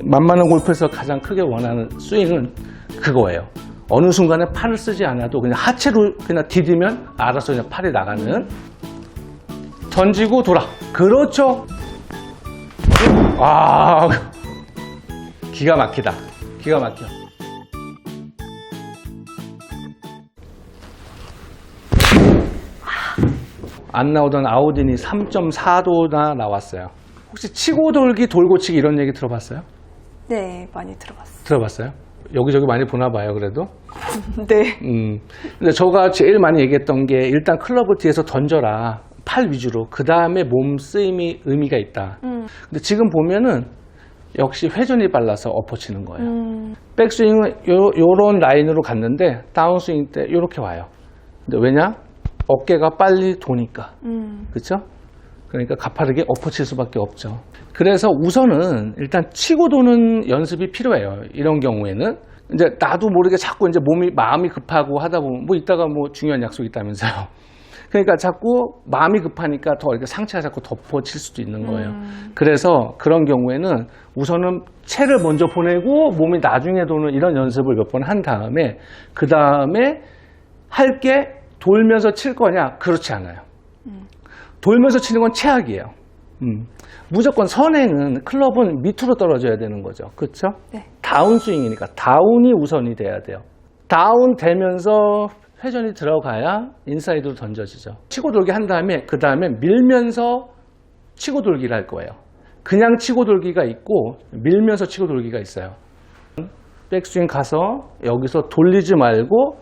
만만한 골프에서 가장 크게 원하는 스윙은 그거예요. 어느 순간에 팔을 쓰지 않아도 그냥 하체로 그냥 디디면 알아서 그냥 팔이 나가는 던지고 돌아. 그렇죠. 아, 기가 막히다. 기가 막혀. 안 나오던 아우딘이 3.4도나 나왔어요. 혹시 치고 돌기, 돌고 치기 이런 얘기 들어봤어요? 네, 많이 들어봤어요. 들어봤어요? 여기저기 많이 보나 봐요, 그래도. 네. 음. 근데 저가 제일 많이 얘기했던 게 일단 클럽을 뒤에서 던져라. 팔 위주로. 그 다음에 몸 쓰임이 의미가 있다. 음. 근데 지금 보면은 역시 회전이 빨라서 엎어 치는 거예요. 음, 백스윙은 요, 요런 라인으로 갔는데 다운스윙 때 요렇게 와요. 근데 왜냐? 어깨가 빨리 도니까. 음, 그렇죠? 그러니까 가파르게 엎어칠 수밖에 없죠. 그래서 우선은 일단 치고 도는 연습이 필요해요. 이런 경우에는 이제 나도 모르게 자꾸 이제 몸이 마음이 급하고 하다 보면 뭐 이따가 뭐 중요한 약속 이 있다면서요. 그러니까 자꾸 마음이 급하니까 더 이렇게 상체가 자꾸 덮어칠 수도 있는 거예요. 음. 그래서 그런 경우에는 우선은 채를 먼저 보내고 몸이 나중에 도는 이런 연습을 몇 번 한 다음에 그 다음에 할 게 돌면서 칠 거냐? 그렇지 않아요. 돌면서 치는 건 최악이에요. 음. 무조건 선행은 클럽은 밑으로 떨어져야 되는 거죠. 그렇죠? 네. 다운 스윙이니까 다운이 우선이 돼야 돼요. 다운 되면서 회전이 들어가야 인사이드로 던져지죠. 치고 돌기 한 다음에 그 다음에 밀면서 치고 돌기를 할 거예요. 그냥 치고 돌기가 있고 밀면서 치고 돌기가 있어요. 백스윙 가서 여기서 돌리지 말고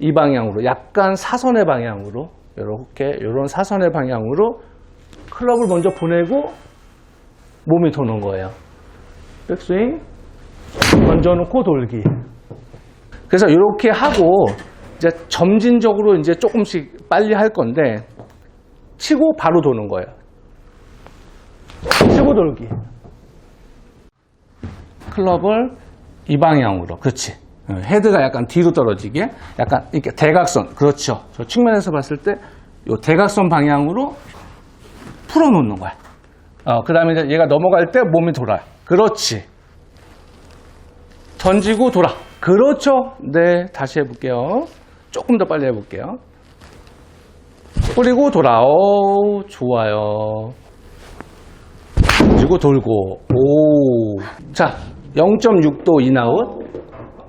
이 방향으로 약간 사선의 방향으로 이렇게 이런 사선의 방향으로 클럽을 먼저 보내고 몸이 도는 거예요. 백스윙 던져놓고 돌기. 그래서 이렇게 하고 이제 점진적으로 이제 조금씩 빨리 할 건데 치고 바로 도는 거예요. 치고 돌기. 클럽을 이 방향으로. 그렇지. 어, 헤드가 약간 뒤로 떨어지게 약간 이렇게 대각선. 그렇죠. 저 측면에서 봤을 때 이 대각선 방향으로 풀어 놓는 거야. 어, 그 다음에 얘가 넘어갈 때 몸이 돌아요. 그렇지. 던지고 돌아. 그렇죠. 네, 다시 해볼게요. 조금 더 빨리 해볼게요. 뿌리고 돌아. 오, 좋아요. 던지고 돌고. 오. 자, 0.6도 인아웃.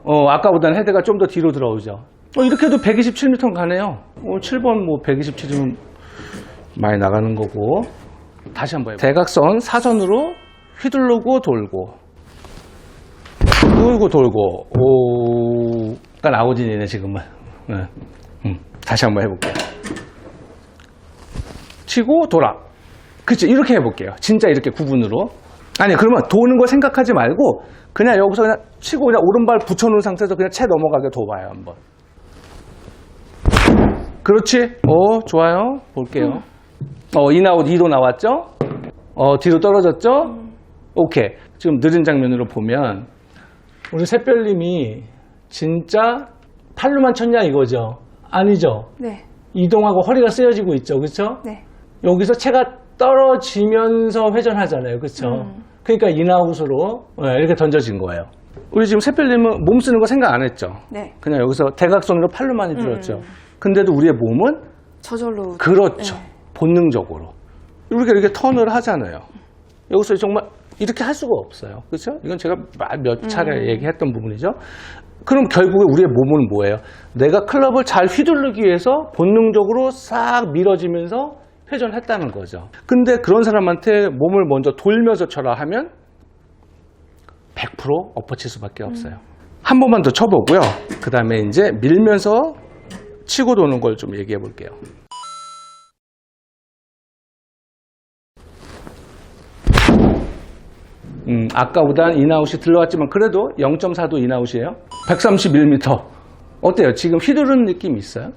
어, 아까보다는 헤드가 좀 더 뒤로 들어오죠. 어, 이렇게 해도 127m 가네요. 어, 7번 뭐 127이면 많이 나가는 거고. 다시 한번 해볼게요. 대각선 사선으로 휘두르고 돌고. 돌고 돌고. 오. 약간 아우진이네, 지금은. 네. 음, 다시 한번 해볼게요. 치고 돌아. 그치, 이렇게 해볼게요. 진짜 이렇게 구분으로. 아니, 그러면 도는 거 생각하지 말고, 그냥 여기서 그냥 치고 그냥 오른발 붙여놓은 상태에서 그냥 채 넘어가게 둬봐요, 한번. 그렇지. 어, 좋아요. 볼게요. 어, 인아웃 2도 나왔죠? 어, 뒤로 떨어졌죠? 오케이. 지금 느린 장면으로 보면, 우리 샛별님이 진짜 팔로만 쳤냐 이거죠? 아니죠? 네. 이동하고 허리가 쓰여지고 있죠. 그렇죠? 네. 여기서 채가 떨어지면서 회전하잖아요. 그렇죠? 음. 그러니까 인아웃으로 네, 이렇게 던져진 거예요. 우리 지금 샛별님은 몸 쓰는 거 생각 안 했죠? 네. 그냥 여기서 대각선으로 팔로 많이 들었죠. 음. 근데도 우리의 몸은 저절로. 그렇죠. 네. 본능적으로. 이렇게 이렇게 턴을 하잖아요. 여기서 정말 이렇게 할 수가 없어요. 그렇죠? 이건 제가 마- 몇 차례 음. 얘기했던 부분이죠. 그럼 결국에 우리의 몸은 뭐예요? 내가 클럽을 잘 휘두르기 위해서 본능적으로 싹 밀어지면서 회전했다는 거죠. 근데 그런 사람한테 몸을 먼저 돌면서 쳐라 하면 100% 엎어칠 수밖에 없어요. 한 번만 더 쳐보고요. 그 다음에 이제 밀면서 치고 도는 걸 좀 얘기해 볼게요. 음, 아까보단 인아웃이 들어왔지만 그래도 0.4도 인아웃이에요. 131m. 어때요? 지금 휘두르는 느낌이 있어요?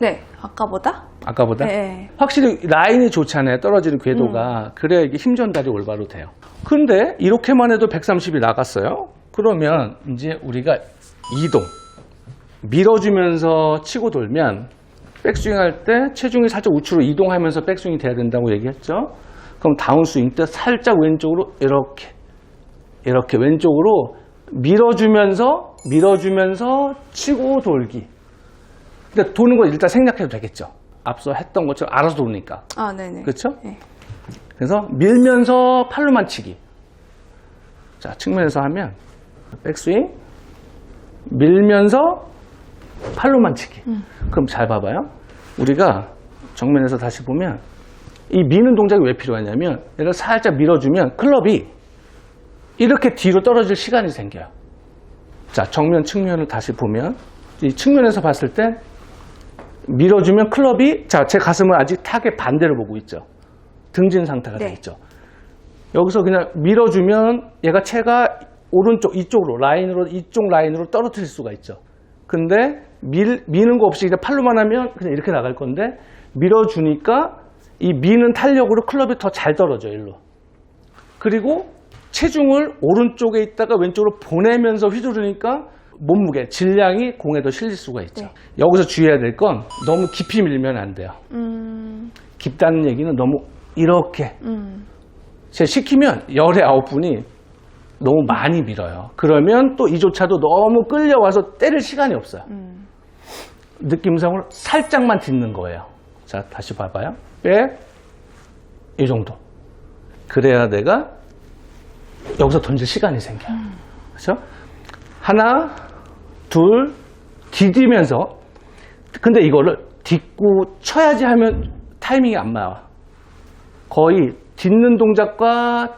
네. 아까보다? 아까보다? 네. 확실히 라인이 좋잖아요. 떨어지는 궤도가. 그래야 이게 힘 전달이 올바로 돼요. 근데 이렇게만 해도 130이 나갔어요. 그러면 이제 우리가 이동. 밀어주면서 치고 돌면 백스윙 할 때 체중이 살짝 우측으로 이동하면서 백스윙이 돼야 된다고 얘기했죠. 그럼 다운스윙 때 살짝 왼쪽으로 이렇게 이렇게 왼쪽으로 밀어주면서 밀어주면서 치고 돌기. 근데 도는 거 일단 생략해도 되겠죠. 앞서 했던 것처럼 알아서 도니까. 아, 네네. 그렇죠? 네. 그래서 밀면서 팔로만 치기. 자, 측면에서 하면 백스윙 밀면서 팔로만 치기. 그럼 잘 봐봐요. 우리가 정면에서 다시 보면 이 미는 동작이 왜 필요하냐면 얘를 살짝 밀어주면 클럽이 이렇게 뒤로 떨어질 시간이 생겨요. 자, 정면 측면을 다시 보면 이 측면에서 봤을 때 밀어주면 클럽이 자, 제 가슴을 아직 타겟 반대로 보고 있죠. 등진 상태가 네. 돼 있죠. 여기서 그냥 밀어주면 얘가 채가 오른쪽 이쪽으로 라인으로 이쪽 라인으로 떨어뜨릴 수가 있죠. 근데 밀, 미는 거 없이 그냥 팔로만 하면 그냥 이렇게 나갈 건데 밀어주니까 이 미는 탄력으로 클럽이 더 잘 떨어져요, 일로. 그리고 체중을 오른쪽에 있다가 왼쪽으로 보내면서 휘두르니까 몸무게, 질량이 공에 더 실릴 수가 있죠. 네. 여기서 주의해야 될 건 너무 깊이 밀면 안 돼요. 음, 깊다는 얘기는 너무 이렇게 음. 제가 시키면 열의 아홉 분이 너무 많이 밀어요. 그러면 또 이조차도 너무 끌려와서 때릴 시간이 없어요. 음. 느낌상으로 살짝만 딛는 거예요. 자, 다시 봐봐요. 백, 이 정도. 그래야 내가 여기서 던질 시간이 생겨요. 그렇죠? 하나, 둘, 디디면서 근데 이거를 딛고 쳐야지 하면 타이밍이 안 나와. 거의 딛는 동작과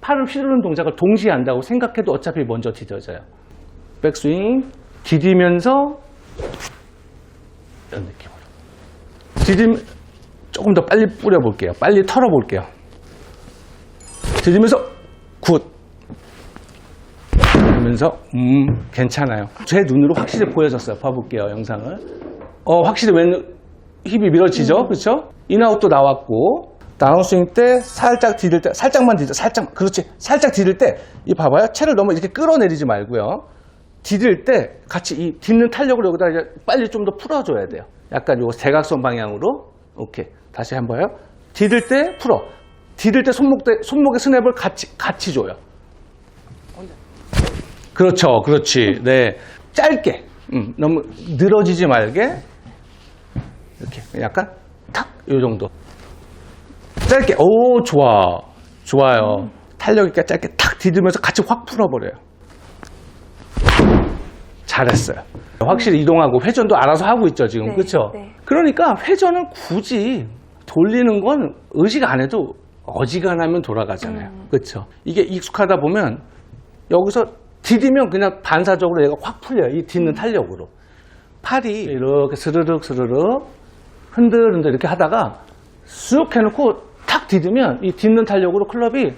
팔을 휘두르는 동작을 동시에 한다고 생각해도 어차피 먼저 디뎌져요. 백스윙, 디디면서 이런 느낌으로. 디딤 조금 더 빨리 뿌려볼게요. 빨리 털어볼게요. 디디면서 그러면서 음 괜찮아요. 제 눈으로 확실히 보여졌어요. 봐볼게요 영상을. 어 확실히 왼 힙이 밀어지죠, 그렇죠? 인아웃도 나왔고 다운스윙 때 살짝 디딜 때 살짝만 디딜 살짝 그렇지 살짝 디딜 때 이 봐봐요 채를 너무 이렇게 끌어내리지 말고요. 디딜 때 같이 이 딛는 탄력을 여기다 이제 빨리 좀 더 풀어줘야 돼요. 약간 요거 대각선 방향으로 오케이 다시 한번요. 디딜 때 풀어. 디딜 때 손목 때 손목의 스냅을 같이 같이 줘요. 그렇죠, 그렇지. 네, 짧게. 음, 너무 늘어지지 말게 이렇게 약간 탁 요 정도. 짧게. 오 좋아, 좋아요. 탄력 있게 짧게 탁 디디면서 같이 확 풀어버려요. 잘했어요. 확실히 이동하고 회전도 알아서 하고 있죠 지금 네, 그렇죠? 네. 그러니까 회전은 굳이 돌리는 건 의식 안 해도 어지간하면 돌아가잖아요. 그렇죠? 이게 익숙하다 보면 여기서 디디면 그냥 반사적으로 얘가 확 풀려요. 이 딛는 탄력으로. 팔이 이렇게 스르륵 스르륵 흔들흔들 이렇게 하다가 쑥 해놓고 탁 디디면 이 딛는 탄력으로 클럽이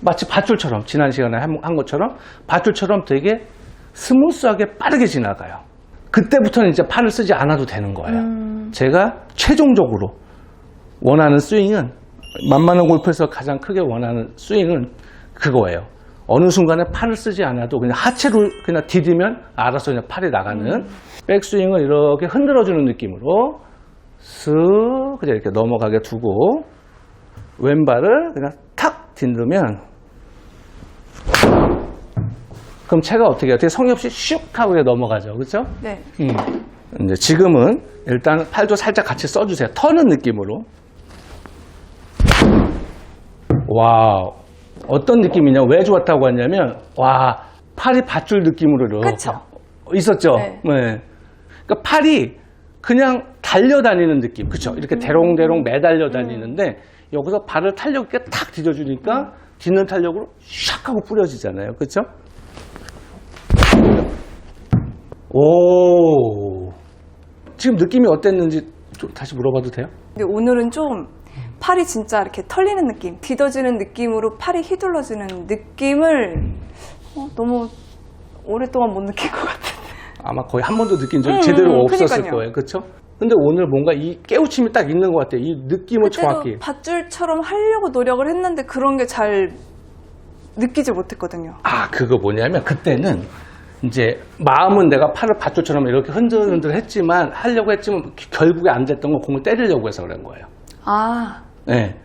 마치 밧줄처럼 지난 시간에 한, 한 것처럼 밧줄처럼 되게 스무스하게 빠르게 지나가요. 그때부터는 이제 팔을 쓰지 않아도 되는 거예요. 제가 최종적으로 원하는 스윙은 만만한 골프에서 가장 크게 원하는 스윙은 그거예요. 어느 순간에 팔을 쓰지 않아도 그냥 하체로 그냥 디디면 알아서 그냥 팔이 나가는 백스윙을 이렇게 흔들어주는 느낌으로 쓱 그냥 이렇게 넘어가게 두고 왼발을 그냥 탁 딛으면 그럼 채가 어떻게? 되게 성의 없이 슉 하고 넘어가죠. 그렇죠? 네. 음. 이제 지금은 일단 팔도 살짝 같이 써주세요. 터는 느낌으로. 와 어떤 느낌이냐? 왜 좋았다고 하냐면 와 팔이 밧줄 느낌으로 그쵸. 있었죠. 네. 그러니까 팔이 그냥 달려다니는 느낌, 그렇죠? 이렇게 대롱대롱 매달려 다니는데 여기서 발을 탄력 있게 탁 디뎌주니까 딛는 탄력으로 샥 하고 뿌려지잖아요, 그렇죠? 오 지금 느낌이 어땠는지 좀 다시 물어봐도 돼요? 근데 오늘은 좀 팔이 진짜 이렇게 털리는 느낌, 뒤더지는 느낌으로 팔이 휘둘러지는 느낌을 어, 너무 오랫동안 못 느낀 것 같아요. 아마 거의 한 번도 느낀 적이 음, 제대로 음, 없었을 그러니까요. 거예요, 그렇죠? 근데 오늘 뭔가 이 깨우침이 딱 있는 것 같아요. 이 느낌을 그때도 정확히. 밧줄처럼 하려고 노력을 했는데 그런 게 잘 느끼지 못했거든요. 아, 그거 뭐냐면 그때는 이제 마음은 내가 팔을 밧줄처럼 이렇게 흔들흔들 했지만 하려고 했지만 결국에 안 됐던 건 공을 때리려고 해서 그런 거예요. 아, 네.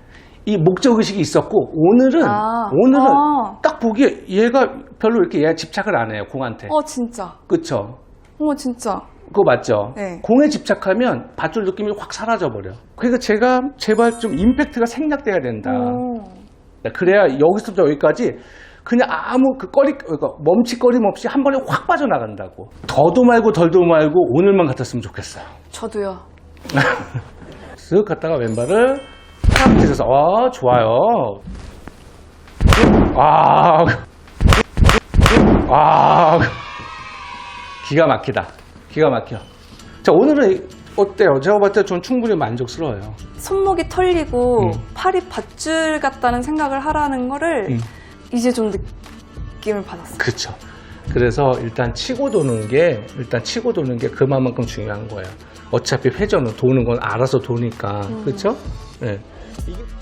이 목적 의식이 있었고 오늘은 아, 오늘은 아. 딱 보기에 얘가 별로 이렇게 얘 집착을 안 해요 공한테. 어, 진짜. 그쵸? 어, 진짜. 그거 맞죠? 네. 공에 집착하면 밧줄 느낌이 확 사라져 버려. 그러니까 제가 제발 좀 임팩트가 생략돼야 된다. 오. 그래야 여기서부터 여기까지 그냥 아무 그 꺼리 그러니까 멈칫거림 없이 한 번에 확 빠져나간다고. 더도 말고 덜도 말고 오늘만 같았으면 좋겠어요. 저도요. 쓱 갔다가 왼발을 탁 뒤져서 아 좋아요. 아, 아, 기가 막히다. 기가 막혀. 자 오늘은 어때요? 제가 봤을 때전 충분히 만족스러워요. 손목이 털리고 음. 팔이 밧줄 같다는 생각을 하라는 거를 음. 이제 좀 느낌을 받았어요. 그렇죠. 그래서 일단 치고 도는 게 일단 치고 도는 게 그만큼 중요한 거예요. 어차피 회전은 도는 건 알아서 도니까 그렇죠? 네. 이게-